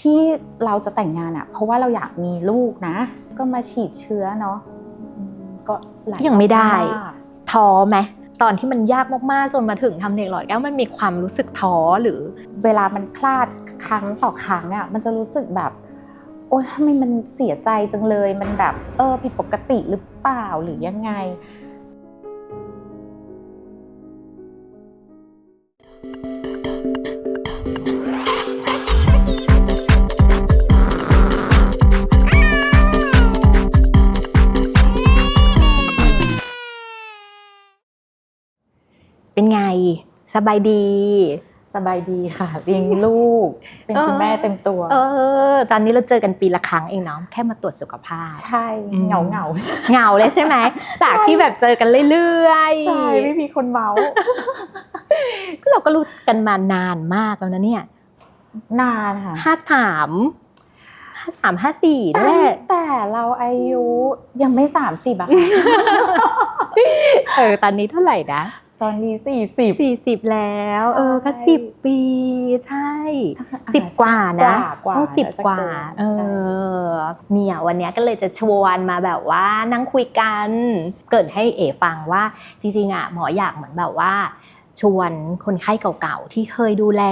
ที่เราจะแต่งงานอะเพราะว่าเราอยากมีลูกนะ ก็มาฉีดเชื้อเนาะอืมก็หลายยังไม่ได้มากท้อไหมตอนที่มันยากมากๆจนมาถึงทำเด็กหลอดแก้วมันมีความรู้สึกท้อหรือ เวลามันพลาดครั้งต่อครั้งอะมันจะรู้สึกแบบโอ๊ยทำไมมันเสียใจจังเลย มันแบบ เออผิดปกติหรือเปล่าหรือยังไง สบายดี สบายดีค่ะเลี้ยงลูก เป็นคุณแม่เต็มตัว เออ ตอนนี้เราเจอกันปีละครั้งเองเนาะแค่มาตรวจสุขภาพ ใช่อืมเหงาเหงาเหงาเลยใช่ไหมจากที่แบบเจอกันเรื่อยๆใช่ไม่มีคนเมาส์ๆก็เราก็รู้จักกันมานานมากแล้วนะเนี่ย นานค่ะห้าสามห้าสามห้าสี่นั่นตั้แหงละแต่เราอายุยังไม่สามสิบอะเออตอนนี้เท่าไหร่นะ ตอนนี้สี่สิบ สี่สิบแล้ว เออก็ใช่สิบปีใช่สิบกว่านะกว่าต้องสิบกว่าเอใช่อเนี่ยวันเนี้ยก็เลยจะชวนมาแบบว่านั่งคุยกัน เกริดให้เอ๋ฟังว่าจริงๆอะหมออยากเหมือนแบบว่าชวนคนไข้เก่าๆ ที่เคยดูแล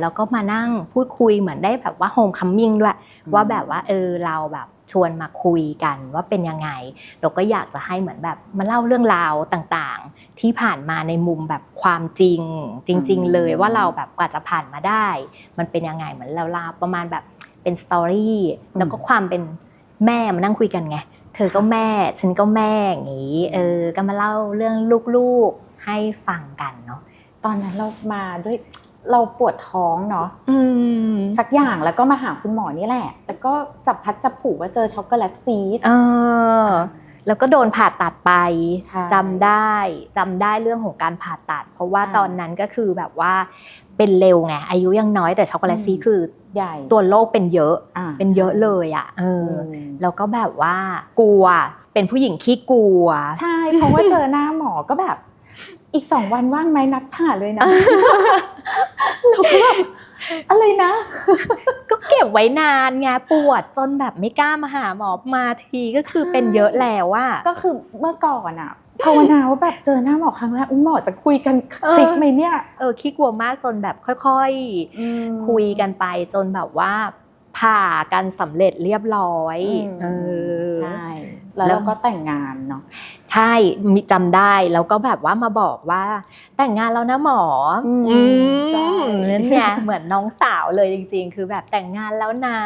แล้วก็มานั่งพูดคุยเหมือนได้แบบว่าโฮมคัมมิ่งด้วย ว่าแบบว่าเออเราแบบชวนมาคุยกันว่าเป็นยังไง เราก็อยากจะให้เหมือนแบบมาเล่าเรื่องราวต่างๆ ที่ผ่านมาในมุมแบบความจริง จริง ๆ เลยว่าเราแบบกว่าจะผ่านมาได้ มันเป็นยังไงเหมือนเราลาประมาณแบบเป็นสตอรี่แล้วก็ความเป็นแม่มานั่งคุยกันไงเธอก็แม่ฉันก็แม่อย่างนี้เออก็มาเล่าเรื่องลูกๆให้ฟังกันเนาะตอนนั้นเรามาด้วยเราปวดท้องเนาะอืมสักอย่างแล้วก็มาหาคุณหมอนี่แหละ แล้วก็จับพัดจับผูว่าเจอช็อกโกแลตซีดเออ แล้วก็โดนผ่าตัดไปใช่จำได้จำได้เรื่องของการผ่าตัด เพราะว่าค่ะตอนนั้นก็คือแบบว่าเป็นเร็วไงอายุยังน้อยแต่ช็อกโกแลตซีอืมคือใหญ่ตัวโรคเป็นเยอะาเป็นเยอะเลยอะเออืออมแล้วก็แบบว่ากลัวเป็นผู้หญิงขี้กลัว ใช่เพราะว่าเจอหน้าหมอก็แบบ อีกสองวันว่างไหมนัดผ่าเลยนะเราก็แบบ อะไรนะ ก็เก็บไว้นานไงปวดจนแบบไม่กล้ามาหาหมอมาทีก็คือเป็นเยอะแล้วว่าก็คือเมื่อก่อนอะภาวนาว่าแบบเจอหน้าหมอครั้งแรกอุ๊ยหมอจะคุยกันเออคลิกไหมเนี่ยเออขี้กลัวมากจนแบบค่อยๆ คุยกันไปจนแบบว่าผ่ากันสำเร็จเรียบร้อยอืมเออใช่ แล้วแล้วเราก็แต่งงานเนาะใช่มีจำได้แล้วก็แบบว่ามาบอกว่า แต่งงานแล้วนะหมออมอืมใช่นั่นไงเหมือนน้องสาวเลยจริง ๆ คือแบบแต่งงานแล้วนะ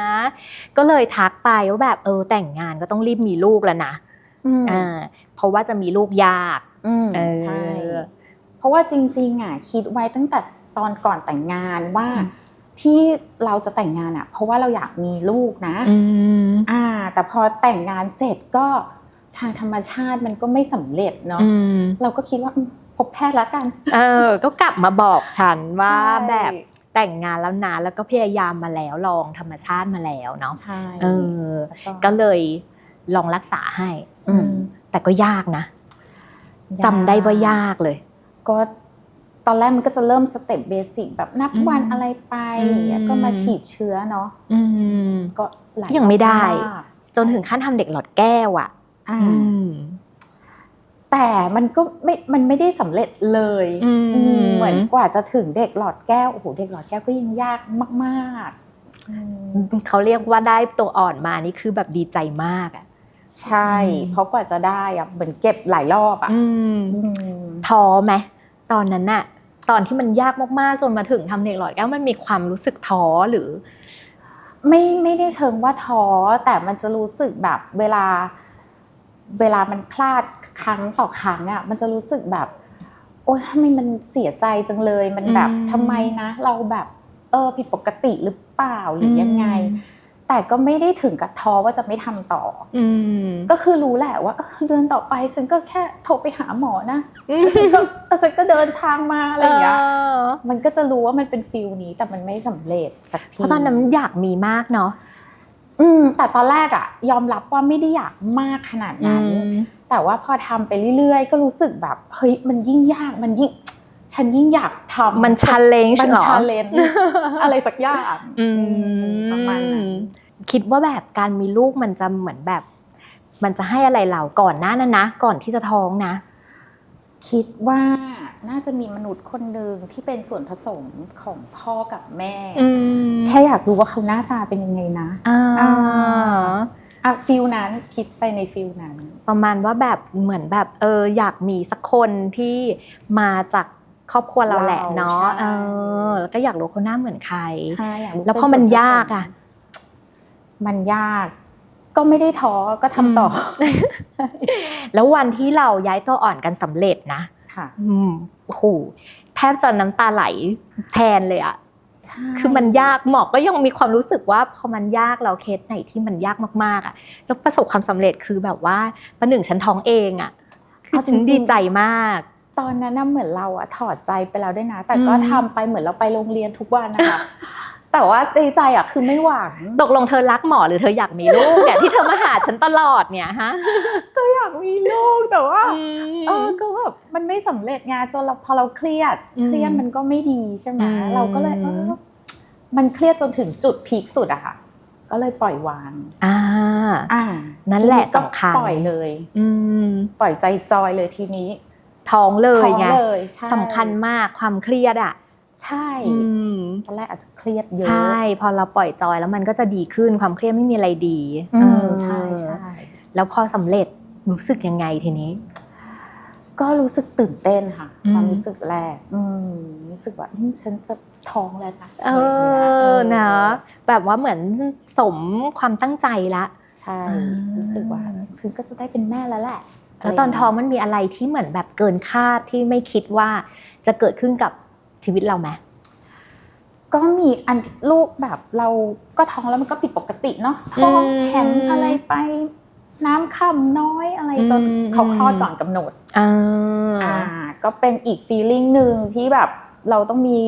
ก็เลยทักไปว่าแบบเออแต่งงานก็ต้องรีบมีลูกแล้วนะอืมอ่าเพราะว่าจะมีลูกยากอืมเออใช่เพราะว่าจริงๆอะคิดไว้ตั้งแต่ตอนก่อนแต่งงานว่าอืม ที่เราจะแต่งงานอะ เพราะว่าเราอยากมีลูกนะอืมอ่า แต่พอแต่งงานเสร็จก็ทางธรรมชาติมันก็ไม่สำเร็จเนาะอืมเราก็คิดว่าอืมพบแพทย์แล้วกัน เออ ก็กลับมาบอกฉันว่าใช่แบบแต่งงานแล้วนะแล้วก็พยายามมาแล้วลองธรรมชาติมาแล้วเนาะใช่เออแล้วก็เลยลองรักษาให้ อืมแต่ก็ยากนะจำได้ว่ายากเลย ก็ ตอนแรกมันก็จะเริ่มสเต็ปเบสิกแบบนับอืมวันอะไรไปอืมแล้วก็มาฉีดเชื้อเนาะอืมก็หลายยังไม่ได้มากจนถึงขั้นทำเด็กหลอดแก้วอะอ่าอืมแต่มันก็ไม่มันไม่ได้สำเร็จเลยอืมอืมเหมือนกว่าจะถึงเด็กหลอดแก้วโอ้โหเด็กหลอดแก้วก็ยังยากมากๆอืมเขาเรียกว่าได้ตัวอ่อนมานี่คือแบบดีใจมากอะใช่อืมเพราะกว่าจะได้อะเหมือนเก็บหลายรอบอะอืมอืมท้อไหม ตอนนั้นน่ะตอนที่มันยากมากๆจนมาถึงทำเด็กหลอดแก้วมันมีความรู้สึกท้อหรือ ไม่ไม่ได้เชิงว่าท้อแต่มันจะรู้สึกแบบเวลา เวลามันพลาดครั้งต่อครั้งอะมันจะรู้สึกแบบ โอ๊ยทำไมมันเสียใจจังเลยมันแบบอืมทำไมนะ เราแบบ เออผิดปกติหรือเปล่าหรือยังไง แต่ก็ไม่ได้ถึงกับท้อว่าจะไม่ทำต่อ อืมก็คือรู้แหละว่าเออเดือนต่อไปฉันก็แค่โทรไปหาหมอนะฉันก็เออฉันก็เดินทางมาอะไรอย่างเงี้ยมันก็จะรู้ว่ามันเป็นฟิลนี้แต่มันไม่สำเร็จสักเพทีราะตอนนั้นอยากมีมากเนาะอืม แต่ตอนแรกอะยอมรับว่าไม่ได้อยากมากขนาดนั้น แต่ว่าพอทำไปเรื่อยๆ ก็รู้สึกแบบเฮ้ยมันยิ่งยากมันยิ่งฉันยิ่งอยากทำมัน challenge มันเหรอชาเลนอะไรสักอย่างอืมประมาณนั้น คิดว่าแบบการมีลูกมันจะเหมือนแบบ มันจะให้อะไรเราก่อนหน้านั้นนะ ก่อนที่จะท้องนะ คิดว่าน่าจะมีมนุษย์คนหนึ่งที่เป็นส่วนผสมของพ่อกับแม่อืมแค่อยากรู้ว่าเขาหน้าตาเป็นยังไงนะอ่าอ่าอะฟิลนั้นคิดไปในฟิลนั้น ประมาณว่าแบบเหมือนแบบเอออยากมีสักคนที่มาจากครอบครัวเราแหละเนาะเราใช่เออแล้วก็อยากรู้เขาหน้าเหมือนใครใช่อยากรู้แล้วพอมันยากอะ มันยากก็ไม่ได้ท้อก็ทำต่ออใช่แล้ววันที่เราย้ายตัวอ่อนกันสำเร็จนะค่ะอืมโอ้โหแทบจะน้ำตาไหลแทนเลยอะใช่คือมันยากหมอก็ยังมีความรู้สึกว่าพอมันยากเราเคสไหนที่มันยากมากๆอะแล้วประสบความสำเร็จคือแบบว่าประหนึ่งฉันท้องเองอะคือฉันดีใจมาก ตอนนั้นน่ะเหมือนเราอะถอดใจไปแล้วด้วยนะ แต่ก็อืมทำไปเหมือนเราไปโรงเรียนทุกวันนะคะ แต่ว่าในใจอะคือไม่หวังตกลงเธอรักหมอหรือเธออยากมีลูกเนี่ยที่เธอมาหาฉันตลอดเนี่ยฮะก็อยากมีลูกแต่ว่าอืมเออก็แบบมันไม่สำเร็จไงจนเราพอเราเครียดอืมเครียดมันก็ไม่ดีใช่ไหมอืมเราก็เลยเออมันเครียดจนถึงจุดพีคสุดอะค่ะ ก็เลยปล่อยวาง อ่า อ่า นั่นแหละก็สำคัญปล่อยเลย อืม ปล่อยใจจอยเลยทีนี้ ท้องเลยไงท้องเลยใช่สำคัญมากความเครียดอะ ใช่อืมตอนแรกอาจจะเครียดเยอะ ใช่ พอเราปล่อยจอยแล้วมันก็จะดีขึ้นความเครียดไม่มีอะไรดีอืเอมอใช่ใช่แล้วพอสำเร็จรู้สึกยังไงทีนี้ ก็รู้สึกตื่นเต้นค่ะอืมความรู้สึกแรกอืมรู้สึกว่าอืมฉันจะท้องแล้วนะเออนะแบบว่าเหมือนสมความตั้งใจละใช่อ่ารู้รู้สึกว่าฉันก็จะได้เป็นแม่แล้วแหละแล้วตอนท้องมันมีอะไรที่เหมือนแบบเกินคาดที่ไม่คิดว่าจะเกิดขึ้นกับ ชีวิตเราไหมก็มีอันลูกแบบเราก็ท้องแล้วมันก็ผิดปกติเนาะท้องแข็งอะไรไปน้ำค่ำน้อยอะไรจนเขาคลอดก่อนกำหนดอ่าอ่าก็เป็นอีกฟีลลิ่งหนึ่งที่แบบเราต้องมี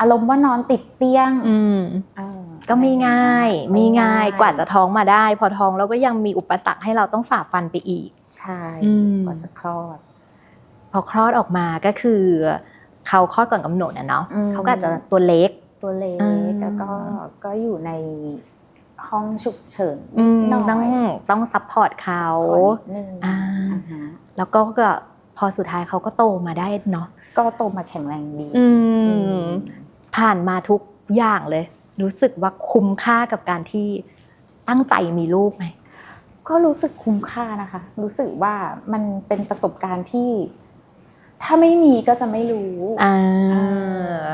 อารมณ์ว่านอนติดเตียงอืมอ่าก็ไม่ง่ายไม่ไม่ง่าง่ายยกว่าจะท้องมาได้ พอท้องแล้วก็ยังมีอุปสรรคให้เราต้องฝ่าฟันไปอีก ใช่อืมกว่าจะคลอด พอคลอดออกมาก็คือ เขาคลอดก่อนกำหนดนะเนาะอืมเขาก็อาจจะตัวเล็กตัวเล็กอ่าแล้วก็ก็อยู่ในห้องฉุกเฉินอืมหน่อยต้องต้องซัพพอร์ตเขาขอนิดนึงอ่าอ่าฮะแล้วก็ก็พอสุดท้ายเขาก็โตมาได้เนาะก็โตมาแข็งแรงดีอือืมมผ่านมาทุกอย่างเลย รู้สึกว่าคุ้มค่ากับการที่ตั้งใจมีลูกไหมก็รู้สึกคุ้มค่านะคะ รู้สึกว่ามันเป็นประสบการณ์ที่ ถ้าไม่มีก็จะไม่รู้อ่าอ่า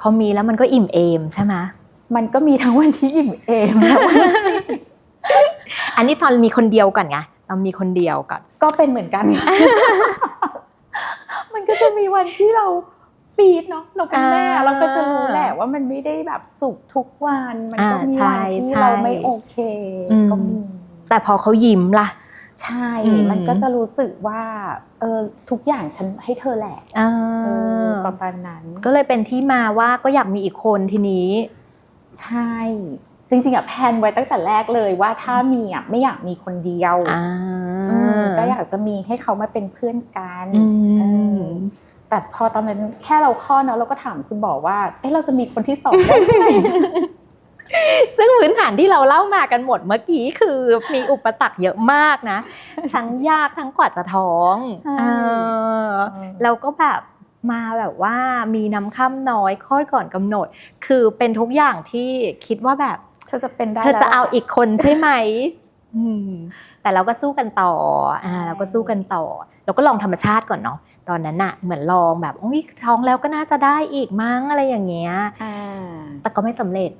พอมีแล้วมันก็อิ่มเอมใช่ไหมมันก็มีทั้งวันที่อิ่มเอมและวันที่อันนี้ตอนมีคนเดียวก่อนไงตอนมีคนเดียวก่อนก็เป็นเหมือนกัน มันก็จะมีวันที่เราปีดเนาะเราเป็นแม่อ่าเราก็จะรู้แหละว่ามันไม่ได้แบบสุขทุกวัน มันก็อ่ามีใช่วันที่ใช่เราไม่โอเคอืมก็มีแต่พอเขายิ้มล่ะ ใช่ อืม มันก็จะรู้สึกว่าเออทุกอย่างฉันให้เธอแหละอ่าเออประมาณนั้นก็เลยเป็นที่มาว่าก็อยากมีอีกคนทีนี้ ใช่ จริงๆอะแพลนไว้ตั้งแต่แรกเลยว่าถ้ามีอะไม่อยากมีคนเดียวอ่าอืมก็อยากจะมีให้เขามาเป็นเพื่อนกันอืเอม อแต่พอตอนนั้นแค่เราคลอดเนาะเราก็ถามคุณบอกว่า เอ๊ะเราจะมีคนที่สองได้ไหม ซึ่งพื้นฐานที่เราเล่ามากันหมดเมื่อกี้คือมีอุปสรรคเยอะมากนะ ทั้งยากทั้งกว่าจะท้องใช่เออแล้วก็แบบมาแบบว่ามีน้ำค่ำน้อยคลอดก่อนกำหนด คือเป็นทุกอย่างที่คิดว่าแบบเธอจะเป็นได้เธอจะแล้วเอาอีกคนใช่ไหมอืมแต่เราก็สู้กันต่ออ่าใช่เราก็สู้กันต่อ เราก็ลองธรรมชาติก่อนเนาะตอนนั้นอะเหมือนลองแบบอุ้ยท้องแล้วก็น่าจะได้อีกมั้งอะไรอย่างเงี้ยอ่าแต่ก็ไม่สำเร็จ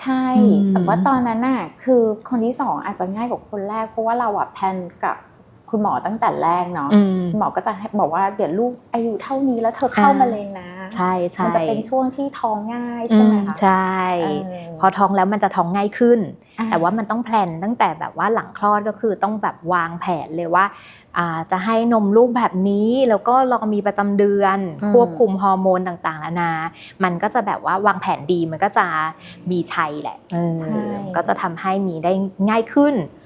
ใช่อืมแต่ว่าตอนนั้นน่ะคือคนที่สองอาจจะง่ายกว่าคนแรก เพราะว่าเราอะแพลนกับคุณหมอตั้งแต่แรกเนาะอืมคุณหมอก็จะให้บอกว่าเดี๋ยวลูกอายุเท่านี้แล้วเธอเข้าอ่ามมาเลยนะ ใช่ใช่มันจะเป็นช่วงที่ท้องง่ายอืใช่ไหมมคะใช่เออพอท้องแล้วมันจะท้องง่ายขึ้นอ่แต่ว่ามันต้องแพลนตั้งแต่แบบว่าหลังคลอดก็คือต้องแบบวางแผนเลยว่าอ่าจะให้นมลูกแบบนี้แล้วก็รอมีประจำเดือน ควบคุมฮอร์โมนต่างๆนานา มันก็จะแบบว่าวางแผนดีมันก็จะมีชัยแหละเออใช่ก็จะทำให้มีได้ง่ายขึ้นอ่า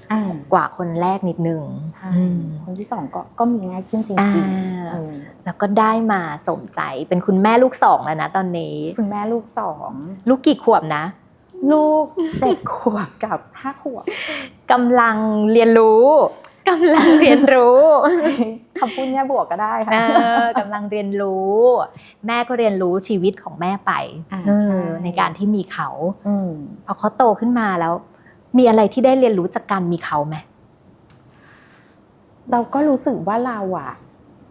กว่าคนแรกนิดนึงใช่อืมคนที่สองก็ก็มีง่ายขึ้นจอ่าริงๆเออแล้วก็ได้มาสมใจเป็นคุณแม่ลูกสองแล้วนะตอนนี้ คุณแม่ลูกสองลูกกี่ขวบนะ ลูกเจ็ดขวบกับห้าขวบกำลังเรียนรู้กำลังเรียนรู้คำพูดแง่บวกก็ได้เอค่ะอกำลังเรียนรู้ แม่ก็เรียนรู้ชีวิตของแม่ไปอ่าเออใช่ในการที่มีเขาอืมพอเขาโตขึ้นมาแล้ว มีอะไรที่ได้เรียนรู้จากการมีเขาไหมเราก็รู้สึกว่าเราอะ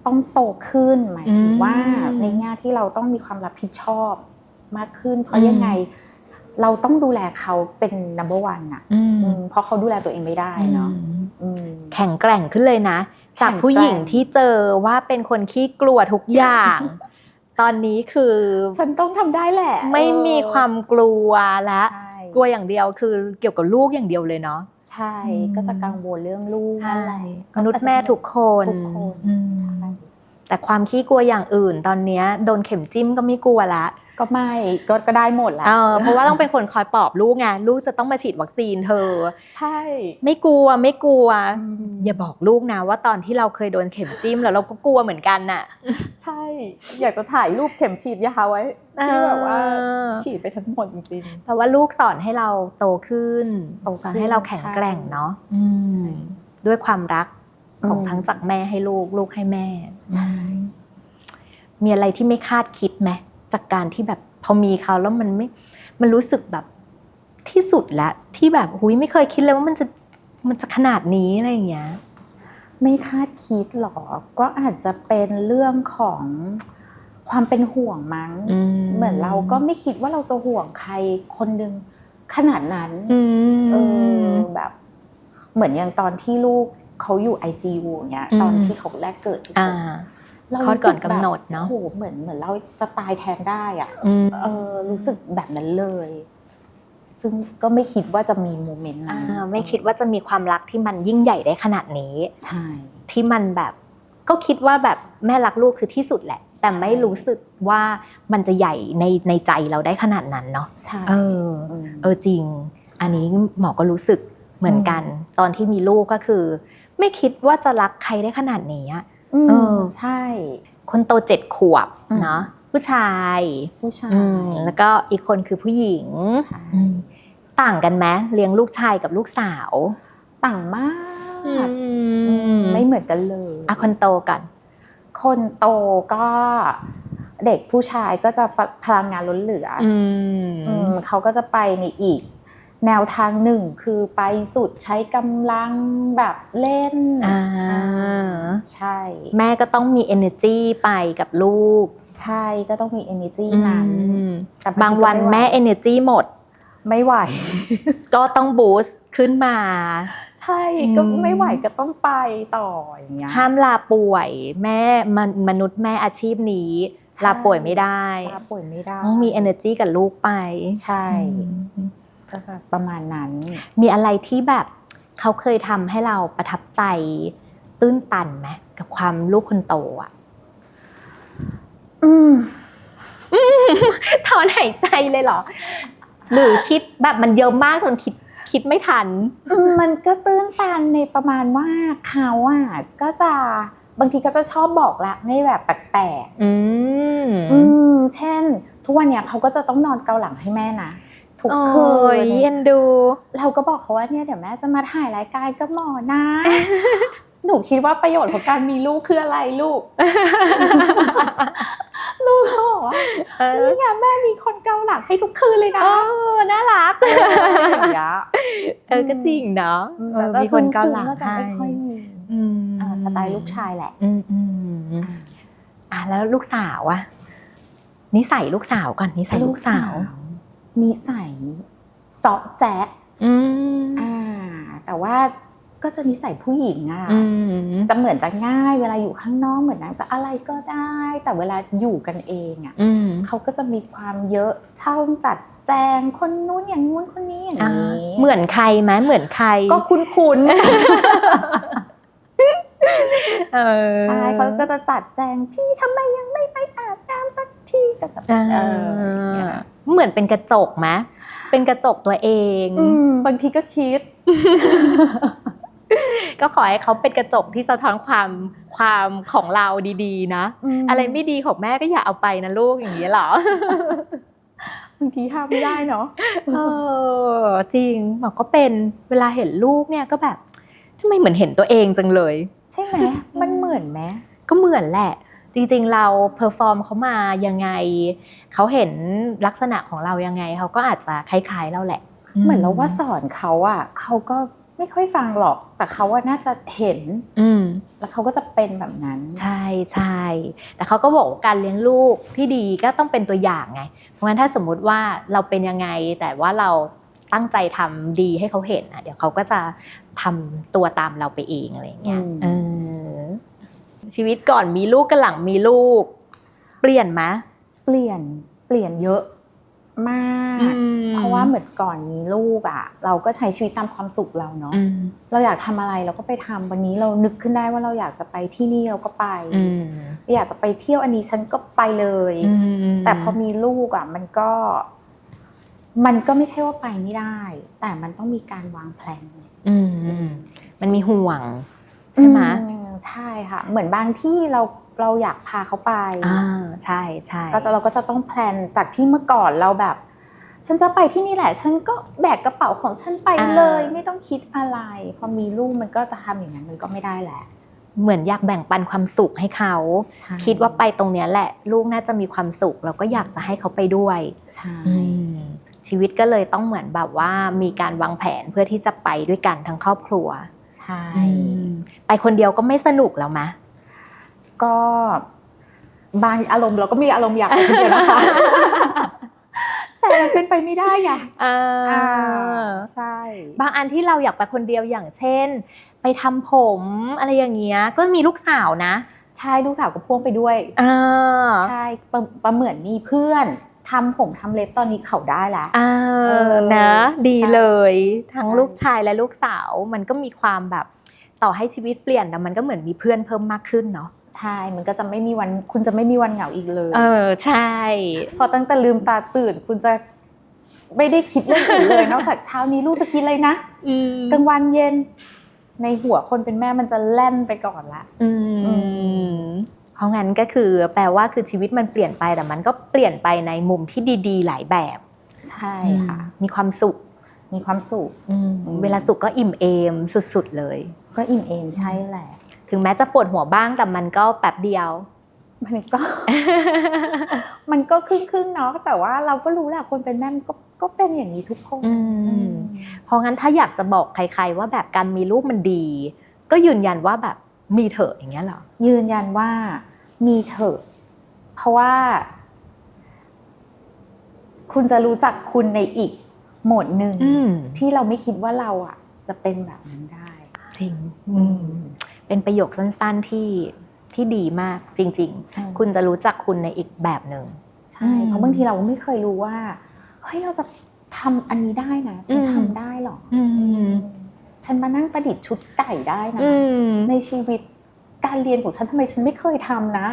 ต้องโตขึ้นหมายถึงว่าในแง่ที่เราต้องมีความรับผิดชอบมากขึ้น เพราะยังไง เราต้องดูแลเขาเป็น number one อะอืมอืมเพราะเขาดูแลตัวเองไม่ได้เนาะอืมแข็งแกร่งขึ้นเลยนะ จากผู้หญิงที่เจอว่าเป็นคนขี้กลัวทุกอย่าง ตอนนี้คือ ฉันต้องทำได้แหละ ไม่มีความกลัวแล้วใช่ กลัวอย่างเดียวคือเกี่ยวกับลูกอย่างเดียวเลยเนาะใช่อืมก็จะกังวลเรื่องลูกนั่นแหละมนุษย์แม่ทุกคนทุกคนอืมแต่ความขี้กลัวอย่างอื่น ตอนเนี้ยโดนเข็มจิ้มก็ไม่กลัวละ ก็ไม่ก็ก็ได้หมดแหละเออเพราะว่าต้องเป็นคนคอยปลอบลูกไงลูกจะต้องมาฉีดวัคซีนเธอ ใช่ ไม่กลัวไม่กลัวอืมอย่าบอกลูกนะว่าตอนที่เราเคยโดนเข็มจิ้มแล้วเราก็กลัวเหมือนกันน่ะ ใช่ อยากจะถ่ายรูปเข็มฉีดยาไว้ที่แบบว่าเออฉีดไปทั้งหมดจริงแปลว่าลูกสอนให้เราโตขึ้นโตขึ้นสอนให้เราแข็งแกร่งเนาะอืมด้วยความรักของอืมทั้งจากแม่ให้ลูกลูกให้แม่ๆใช่มีอะไรที่ไม่คาดคิดไหม จากการที่แบบพอมีเขาแล้วมันไม่มันรู้สึกแบบที่สุดแล้วที่แบบหุยไม่เคยคิดเลยว่ามันจะมันจะขนาดนี้อะไรอย่างเงี้ยไม่คาดคิดหรอกก็อาจจะเป็นเรื่องของความเป็นห่วงมั้งอืมเหมือนเราก็ไม่คิดว่าเราจะห่วงใครคนหนึ่งขนาดนั้นอืมเออแบบ เหมือนอย่างตอนที่ลูกเขาอยู่ ICU เนี้ยอืมตอนที่เขาแรกเกิดทุกอ่า คนเราคลอดรู้สึก่อนกำหนดเนอะแบบโอ้โหเหมือนเหมือนเราจะตายแทนได้อะอืมเออรู้สึกแบบนั้นเลย ซึ่งก็ไม่คิดว่าจะมีโมเมนต์นั้นอ่าไม่คิดว่าจะมีความรักที่มันยิ่งใหญ่ได้ขนาดนี้ใช่ที่มันแบบก็คิดว่าแบบแม่รักลูกคือที่สุดแหละ แต่ไม่รู้สึกว่ามันจะใหญ่ในในใจเราได้ขนาดนั้นเนาะใช่เออมเออจริง อันนี้หมอก็รู้สึกเหมือนกัน ตอนที่มีลูกก็คือ ไม่คิดว่าจะรักใครได้ขนาดนี้อะอืม เออใช่ คนโตเจ็ดขวบอืมเนาะผู้ชาย ผู้ชายอืมแล้วก็อีกคนคือผู้หญิงใช่อืมต่างกันไหมเลี้ยงลูกชายกับลูกสาว ต่างมากมไม่เหมือนกันเลยอะคนโตก่อนคนโตก็เด็กผู้ชายก็จะพลังงานล้นเหลือออืมอืมเขาก็จะไปในอีก แนวทางหนึ่งคือไปสุดใช้กำลังแบบเล่นอ่าใช่ แม่ก็ต้องมี energy ไปกับลูก ใช่ก็ต้องมี energy นั้นอืมแต่บางวันแม่ energy หมด ไม่ไหว ก็ต้องบูสต์ขึ้นมา ใช่ก็อืมไม่ไหวก็ต้องไปต่ออย่างเงี้ยห้ามลาป่วยแม่มันมนุษย์แม่อาชีพนี้ใช่ลาป่วยไม่ได้ลาป่วยไม่ได้ต้องมี energy กับลูกไป ใช่ ก็จะประมาณนั้น มีอะไรที่แบบเขาเคยทำให้เราประทับใจตื้นตันไหมกับความลูกคนโตอะอืมถอนหายใจเลยเหรอ หรือคิดแบบมันเยอะมากจนคิดคิดไม่ทัน มันก็ตื้นตันในประมาณว่าเขาอะก็จะบางทีก็จะชอบบอกรักในแบบแปลกอืมๆอืม เช่น ทุกวันเนี้ยเขาก็จะต้องนอนเกาหลังให้แม่นะ ทุกคืโอ้ยนเย็นดู เราก็บอกเขาว่าเนี่ยเดี๋ยวแม่จะมาถ่ายรายการกับหมอนะ หนูคิดว่าประโยชน์ของการมีลูกคืออะไรลูก ลูกเขาบอกว่าเออนี่ไงแม่มีคนเกาหลังให้ทุกคืนเลยนะเออน่ารักเอออย่างเงี้ยเออก็จริงเนาะเออแต่มีคนเกาหลังซึ้ๆก็จะให้ไม่ค่อยมีอืมอ่าสไตล์ลูกชายแหละอืมอืมอะแล้วลูกสาวอะนิสัยลูกสาวก่อนนิสัยลูกสาว นิสัยเจาะแจ๊ะอืมอ่า แต่ว่าก็จะนิสัยผู้หญิงอะอืมจะเหมือนจะง่าย เวลาอยู่ข้างนอกเหมือนนางจะอะไรก็ได้ แต่เวลาอยู่กันเองอะอืมเขาก็จะมีความเยอะช่องจัดแจงคนนู้นอย่างนู้นคนนี้อย่างอ่านี้เหมือนใครไหมเหมือนใคร ก็คุ้นๆเออใช่เขาก็จะจัดแจงพี่ทำไมยังไม่ไปอาบน้ำสักทีก็จะอ่าเอออย่าง เงี้ยเหมือนเป็นกระจกไหมเป็นกระจกตัวเองอืมบางทีก็คิด ก็ขอให้เขาเป็นกระจกที่สะท้อนความความของเราดีๆ นะมอะไรไม่ดีของแม่ก็อย่าเอาไปนะลูกอย่างนี้เหรอบางทีห้ามไม่ได้เนาะเออจริงหมอก็เป็นเวลาเห็นลูกเนี่ยก็แบบทำไมเหมือนเห็นตัวเองจังเลย ใช่ไหมมันเหมือนไหมก็เหมือนแหละ จริงๆเราเพอร์ฟอร์มเขามายังไง เขาเห็นลักษณะของเรายังไง เขาก็อาจจะคล้ายๆเราแหละ เหมือนเราว่าสอนเขาอะเขาก็ไม่ค่อยฟังหรอก แต่เขาว่าน่าจะเห็น อืมแล้วเขาก็จะเป็นแบบนั้น ใช่ใช่แต่เขาก็บอกว่าการเลี้ยงลูกที่ดีก็ต้องเป็นตัวอย่างไง เพราะงั้นถ้าสมมุติว่าเราเป็นยังไง แต่ว่าเราตั้งใจทำดีให้เขาเห็นอะเดี๋ยวเขาก็จะทำตัวตามเราไปเองอะไรอย่างเงี้ยอืมเออ ชีวิตก่อนมีลูกกับหลังมีลูก เปลี่ยนไหมเปลี่ยนเปลี่ยนเยอะมากอืมเพราะว่าเหมือนก่อนมีลูกอะเราก็ใช้ชีวิตตามความสุขเราเนาะอืมเราอยากทำอะไรเราก็ไปทำวันนี้เรานึกขึ้นได้ว่าเราอยากจะไปที่นี่เราก็ไปอืมอยากจะไปเที่ยวอันนี้ฉันก็ไปเลย แต่พอมีลูกอะ มันก็ มันก็ไม่ใช่ว่าไปไม่ได้ แต่มันต้องมีการวางแผนอืมอืมมันมีห่วงใช่ไหมอืม ใช่ค่ะ เหมือนบางที่เราเราอยากพาเขาไปอ่าใช่ใช่ก็จะเราก็จะต้องแพลนจากที่เมื่อก่อนเราแบบ ฉันจะไปที่นี่แหละ ฉันก็แบกกระเป๋าของฉันไปเลย ไม่ต้องคิดอะไร พอมีลูกมันก็จะทำอย่างนั้นมันก็ไม่ได้แหละ เหมือนอยากแบ่งปันความสุขให้เขาใช่คิดว่าไปตรงเนี้ยแหละ ลูกน่าจะมีความสุขเราก็อยากจะให้เขาไปด้วยใช่ชีวิตก็เลยต้องเหมือนแบบว่ามีการวางแผนเพื่อที่จะไปด้วยกันทั้งครอบครัวใช่ไปคนเดียวก็ไม่สนุกแล้วมะ ก็บางอารมณ์เราก็มีอารมณ์อยากไปคนเดียวนะคะแต่มันเป็นไปไม่ได้ไงอ่าอ่าใช่ บางอันที่เราอยากไปคนเดียวอย่างเช่น ไปทำผมอะไรอย่างเงี้ย ก็มีลูกสาวนะ ใช่ลูกสาวก็พ่วงไปด้วยอ่าใช่ประประเหมือนมีเพื่อน ทำผมทำเล็บตอนนี้เขาได้แล้วอ่าเออนะ ดีใช่เลย ทั้งใช่ลูกชายและลูกสาว มันก็มีความแบบต่อให้ชีวิตเปลี่ยนแต่มันก็เหมือนมีเพื่อนเพิ่มมากขึ้นเนาะใช่ มันก็จะไม่มีวันคุณจะไม่มีวันเหงาอีกเลย เออใช่ พอตั้งแต่ลืมตาตื่นคุณจะไม่ได้คิดเรื่องอื่นเลย นอกจากเช้านี้ลูกจะกินอะไรนะกลางวันเย็น ในหัวคนเป็นแม่มันจะแล่นไปก่อนละ อือืมเพ ราะงั้นก็คือแปลว่าคือชีวิตมันเปลี่ยนไปแต่มันก็เปลี่ยนไปในมุมที่ดี ๆ หลายแบบ ใช่ค่ะ มีความสุข มีความสุขอืมอืมเวลาสุขก็อิ่มเอมสุดๆเลย ก็อิ่มเอมใช่แหละ ถึงแม้จะปวดหัวบ้างแต่มันก็แป๊บเดียว มันก็ มันก็ครึ่งครึ่งๆเนาะแต่ว่าเราก็รู้แหละคนเป็นแม่มันก็ก็เป็นอย่างนี้ทุกคนอืมอืมเพราะงั้นถ้าอยากจะบอกใคร ๆ ว่าแบบการมีลูกมันดี ก็ยืนยันว่าแบบมีเถอะอย่างเงี้ยเหรอยืนยันว่า มีเถอะ เพราะว่า คุณจะรู้จักคุณในอีกโหมดหนึ่งอืมที่เราไม่คิดว่าเราอะ จะเป็นแบบนั้นได้ จริงอืมเป็นประโยคสั้นๆที่ที่ดีมากจริง ๆ คุณจะรู้จักคุณในอีกแบบหนึ่งใช่เพราะบางทีเราไม่เคยรู้ว่าเฮ้ยเราจะทำอันนี้ได้นะฉันอืมทำได้หรออืมฉันมานั่งประดิษฐ์ชุดไก่ได้นะอืมในชีวิต การเรียนของฉันทำไมฉันไม่เคยทำนะ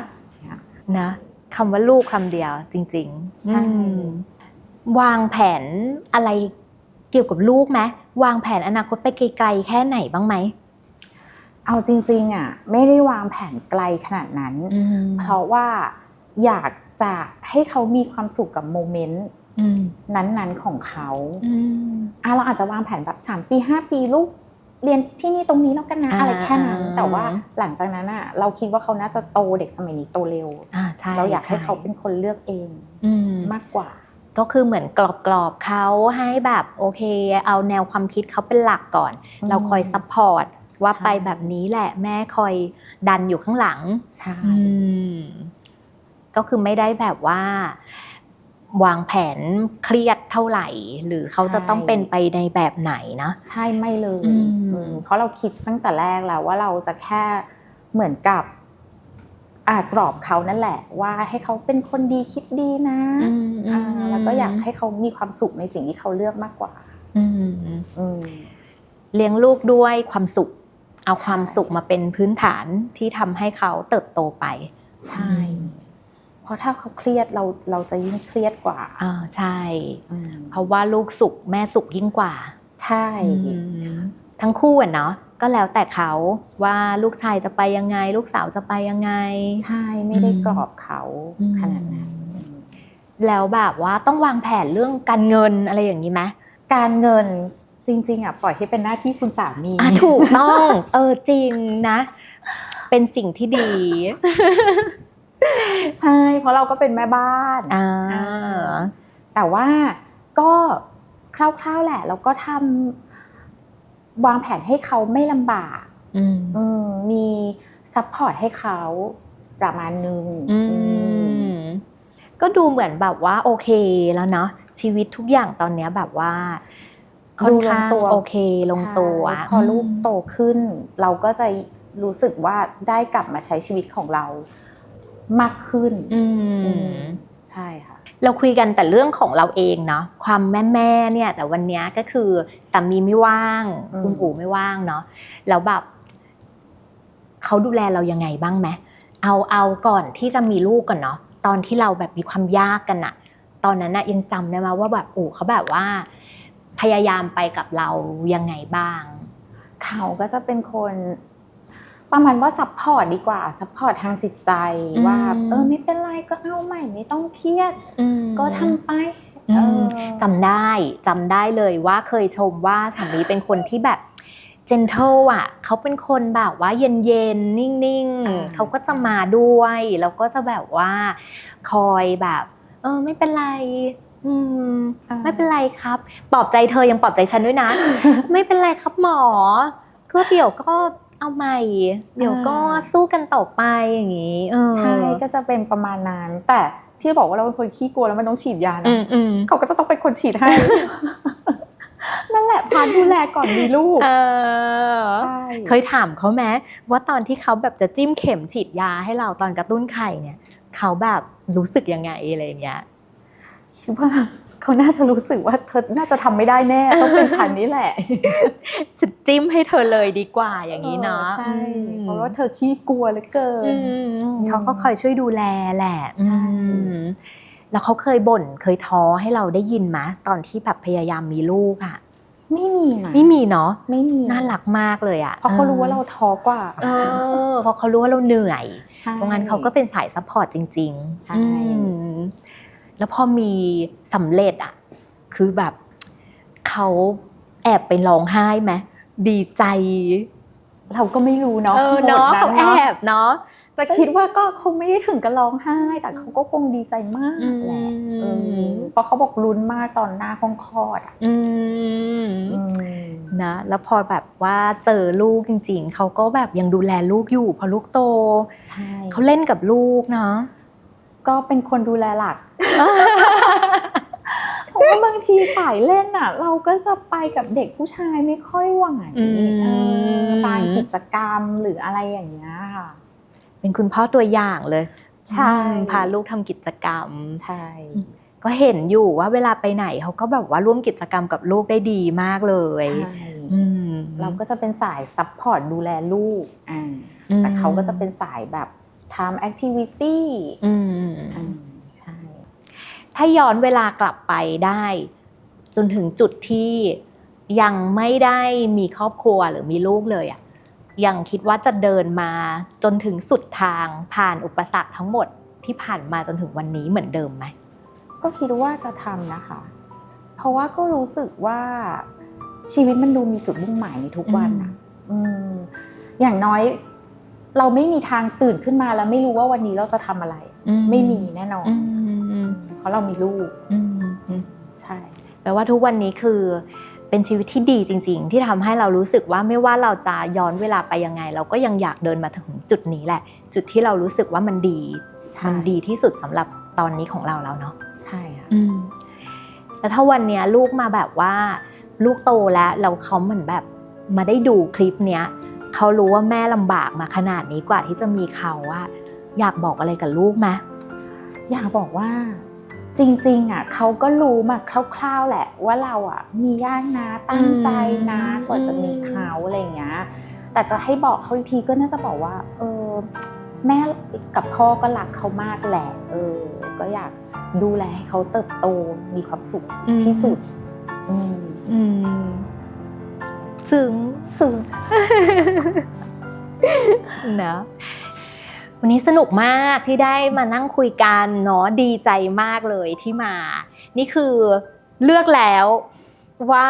นะคำว่าลูกคำเดียวจริงๆใช่อืมวางแผนอะไรเกี่ยวกับลูกไหมวางแผนอนาคตไปไกลๆแค่ไหนบ้างไหมเอาจริง ๆอะไม่ได้วางแผนไกลขนาดนั้น เพราะว่าอยากจะให้เขามีความสุขกับโมเมนต์อืมนั้นๆของเขาอืมอะเราอาจจะวางแผนแบบ3ปี5ปีลูก เรียนที่นี่ตรงนี้แล้วกันนะอ่าอะไรแค่นั้นอ่าแต่ว่าหลังจากนั้นอะ เราคิดว่าเขาน่าจะโตเด็กสมัยนี้โตเร็วอ่าใช่เราอยากให้ช่เขาเป็นคนเลือกเองอืมมากกว่า ก็คือเหมือนกรอบๆเขาให้แบบโอเค เอาแนวความคิดเขาเป็นหลักก่อนอืมเราคอยซัพพอร์ตว่าใช่ไปแบบนี้แหละแม่คอยดันอยู่ข้างหลังใช่ก็คือไม่ได้แบบว่า วางแผนเครียดเท่าไหร่ หรือเขาจะต้องเป็นไปในแบบไหนนะใช่ไม่เลยอืมอืมเพราะเราคิดตั้งแต่แรกแล้วว่าเราจะแค่เหมือนกับอ่ากรอบเขานั่นแหละ ว่าให้เขาเป็นคนดีคิดดีนะอ่าแล้วก็อยากให้เขามีความสุขในสิ่งที่เขาเลือกมากกว่าอืมอืมเลี้ยงลูกด้วยความสุข เอาความใช่สุขมาเป็นพื้นฐานที่ทำให้เขาเติบโตไป ใช่ เพราะถ้าเขาเครียดเราเราจะยิ่งเครียดกว่าอ่าใช่อืมเพราะว่าลูกสุขแม่สุขยิ่งกว่า ใช่ ทั้งคู่อะเนาะก็แล้วแต่เขาว่าลูกชายจะไปยังไง ลูกสาวจะไปยังไง ใช่ไม่ได้อืมกรอบเขาอืมขนาดนั้นถแล้วแบบว่าต้องวางแผนเรื่องการเงินอะไรอย่างนี้ไหมการเงินจริง ๆอะปล่อยให้เป็นหน้าที่คุณสามีอะถูกต้อง เออจริงนะ เป็นสิ่งที่ดี ใช่เพราะเราก็เป็นแม่บ้านอ่าแต่ว่าก็คร่าวๆแหละแล้วก็ทำวางแผนให้เขาไม่ลำบากอืมอืมมีซัพพอร์ตให้เขาประมาณนึงอือืมมก็ดูเหมือนแบบว่าโอเคแล้วเนาะชีวิตทุกอย่างตอนเนี้ยแบบว่าค่อนข้างดูลงตัวโอเคลงตัวใช่พอลูกโตขึ้น เราก็จะรู้สึกว่าได้กลับมาใช้ชีวิตของเรา มากขึ้นอือืมมใช่ค่ะ เราคุยกันแต่เรื่องของเราเองเนาะความแม่แม่ๆเนี่ย แต่วันเนี้ยก็คือสามีไม่ว่างอืมคุณปู่ไม่ว่างเนาะแล้วแบบเขาดูแลเรายังไงบ้างไหมเอาเอาก่อนที่จะมีลูกก่อนเนาะตอนที่เราแบบมีความยากกันอะตอนนั้นอะยังจำได้ไหมว่าแบบโอ้เขาแบบว่า พยายามไปกับเรายังไงบ้าง เขาก็จะเป็นคน ประมาณว่าซัพพอร์ตดีกว่าซัพพอร์ตทางจิตใจอืมว่าเออไม่เป็นไรก็เอาใหม่ไม่ต้องเครียดก็ทำไปอืมเออจำได้จำได้เลยว่าเคยชมว่าสามีเป็นคนที่แบบ gentle อะเขาเป็นคนแบบว่าเย็นๆนิ่งอ่าๆเขาก็จะมาด้วยแล้วก็จะแบบว่าคอยแบบ เออไม่เป็นไรอืมอ่าไม่เป็นไรครับปลอบใจเธอยังปลอบใจฉันด้วยนะ ไม่เป็นไรครับหมอก็เดี๋ยวก็ เอาใหม่ เดี๋ยวก็สู้กันต่อไปอย่างนี้เออใช่ก็จะเป็นประมาณนั้น แต่ที่บอกว่าเราเป็นคนขี้กลัวแล้วมันต้องฉีดยาอืนะมอืมเขาก็จะต้องเป็นคนฉีดให้นั่นแหละพาดูแลก่อนมีลูกเออใช่เคยถามเขาไหมว่าตอนที่เขาแบบจะจิ้มเข็มฉีดยาให้เราตอนกระตุ้นไข่เนี่ย เขาแบบรู้สึกยังไงอะไรอย่างเงี้ยคิดว่า เขาน่าจะรู้สึกว่าเธอน่าจะทำไม่ได้แน่ต้องเป็นฉันนี่แหละสุดจิ้มให้เธอเลยดีกว่าอย่างนี้เนาะออใช่อืมเพราะว่าเธอขี้กลัวเหลือเกินอืมเขาก็คอยช่วยดูแลแหละใช่อืมแล้วเขาเคยบ่นเคยท้อให้เราได้ยินไหมตอนที่แบบพยายามมีลูกอะไม่มีนะไม่มีเนาะไม่มีน่ารักมากเลยอะเพราะเขารู้ว่าเราท้อกว่าเออเพราะเขารู้ว่าเราเหนื่อยใช่เพราะงั้นเขาก็เป็นสายซัพพอร์ตจริง ๆ ใช่อืม แล้วพอมีสำเร็จอะคือแบบเขาแอบไปร้องไห้ไหมดีใจ เราก็ไม่รู้เนาะเออเนาะโหมเขาดแอนั้นบเนาะแต่คิดว่าก็คงไม่ได้ถึงกับร้องไห้ แต่เขาก็คงดีใจมากอืมแหละเออเพราะเขาบอกลุ้นมากตอนหน้าห้องคลอดอะอืมอืมนะแล้วพอแบบว่าเจอลูกจริง ๆเขาก็แบบยังดูแลลูกอยู่พอลูกโตใช่เขาเล่นกับลูกเนาะ ก็เป็นคนดูแลหลักเพราะว่าบางทีสายเล่นอะ เราก็จะไปกับเด็กผู้ชายไม่ค่อยไหวอืมเออตามกิจกรรมหรืออะไรอย่างเงี้ยค่ะ เป็นคุณพ่อตัวอย่างเลยใช่อืมพาลูกทำกิจกรรมใช่ก็เห็นอยู่ว่าเวลาไปไหนเขาก็แบบว่าร่วมกิจกรรมกับลูกได้ดีมากเลยใช่อืมเราก็จะเป็นสายซัพพอร์ตดูแลลูกอ่าอืมแต่เขาก็จะเป็นสายแบบ ทำแอคทิวิตี้อืมอ่าใช่ ถ้าย้อนเวลากลับไปได้ จนถึงจุดที่ยังไม่ได้มีครอบครัวหรือมีลูกเลยอะยังคิดว่าจะเดินมาจนถึงสุดทางผ่านอุปสรรคทั้งหมดที่ผ่านมาจนถึงวันนี้เหมือนเดิมไหม ก็คิดว่าจะทำนะคะ เพราะว่าก็รู้สึกว่าชีวิตมันดูมีจุดมุ่งหมายในทุกวันอะอืมอย่างน้อย เราไม่มีทางตื่นขึ้นมาแล้วไม่รู้ว่าวันนี้เราจะทำอะไร ไม่มีแน่นอนอืมเพราะเรามีลูกอืมอืมใช่แปลว่าทุกวันนี้คือเป็นชีวิตที่ดีจริง ๆ ที่ทำให้เรารู้สึกว่าไม่ว่าเราจะย้อนเวลาไปยังไง เราก็ยังอยากเดินมาถึงจุดนี้แหละ จุดที่เรารู้สึกว่ามันดีใช่มันดีที่สุดสำหรับตอนนี้ของเราแล้วเนาะใช่ค่ะอืมแล้วถ้าวันเนี้ยลูกมาแบบว่า ลูกโตแล้วแล้วเขาเหมือนแบบมาได้ดูคลิปเนี้ย เขารู้ว่าแม่ลำบากมาขนาดนี้กว่าที่จะมีเขาว่าอยากบอกอะไรกับลูกไหมอยากบอกว่าจริงๆอะเขาก็รู้มาคร่าวๆแหละ ว่าเราอะ มียากนะตั้งใจนะกว่าจะมีเขาอะไรอย่างเงี้ยแต่จะให้บอกเขาอีกทีก็น่าจะบอกว่า เออแม่กับพ่อก็รักเขามากแหละเออ ก็อยากดูแลให้เขาเติบโตมีความสุขที่สุด อืมอืม ซึ้งซึ่งนะวันนี้สนุกมากที่ได้มานั่งคุยกันเนาะดีใจมากเลยที่มา นี่คือเลือกแล้วว่า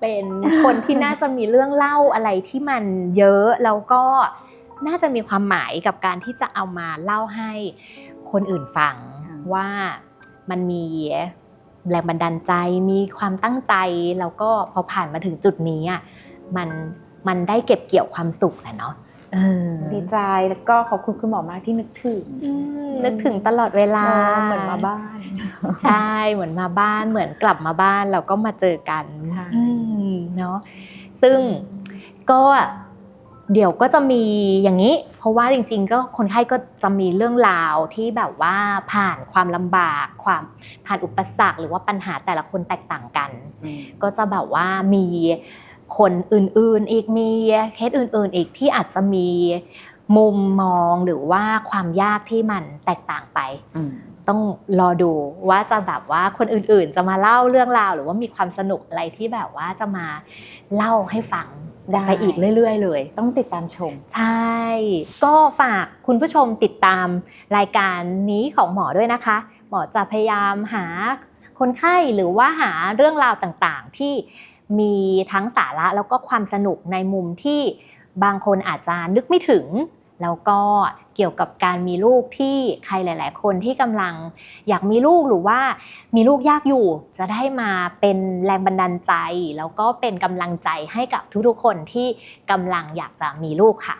เป็นคนที่น่าจะมีเรื่องเล่าอะไรที่มันเยอะแล้วก็น่าจะมีความหมายกับการที่จะเอามาเล่าให้คนอื่นฟังค่ะว่ามันมีแรงบันดาลใจมีความตั้งใจแล้วก็พอผ่านมาถึงจุดนี้อะ มันมันได้เก็บเกี่ยวความสุขแหละเนาะเออดีใจแล้วก็ขอบคุณคุณหมอมากที่นึกถึงอืมนึกถึงตลอดเวลาเออเหมือนมาบ้าน ใช่เหมือนมาบ้านเหมือนกลับมาบ้านเราก็มาเจอกันใช่อืมเนาะซึ่งก็เดี๋ยวก็จะมีอย่างนี้ เพราะว่าจริง ๆ ก็คนไข้ก็จะมีเรื่องราวที่แบบว่าผ่านความลำบากความผ่านอุปสรรค หรือว่าปัญหาแต่ละคนแตกต่างกัน ก็จะแบบว่ามี คนอื่นๆ อีกมีเคสอื่น ๆ อีกที่อาจจะมีมุมมองหรือว่าความยากที่มันแตกต่างไปอืมต้องรอดูว่าจะแบบว่าคนอื่นๆ จะมาเล่าเรื่องราวหรือว่ามีความสนุกอะไรที่แบบว่าจะมาเล่าให้ฟังได้ไปอีกเรื่อย ๆ เลย ต้องติดตามชม ใช่ ก็ฝากคุณผู้ชมติดตามรายการนี้ของหมอด้วยนะคะ หมอจะพยายามหาคนไข้หรือว่าหาเรื่องราวต่างๆ ที่ มีทั้งสาระแล้วก็ความสนุกในมุมที่บางคนอาจจะนึกไม่ถึง แล้วก็เกี่ยวกับการมีลูกที่ใครหลาย ๆ คนที่กำลังอยากมีลูกหรือว่ามีลูกยากอยู่ จะได้มาเป็นแรงบันดาลใจ แล้วก็เป็นกำลังใจให้กับทุกๆคนที่กำลังอยากจะมีลูกค่ะ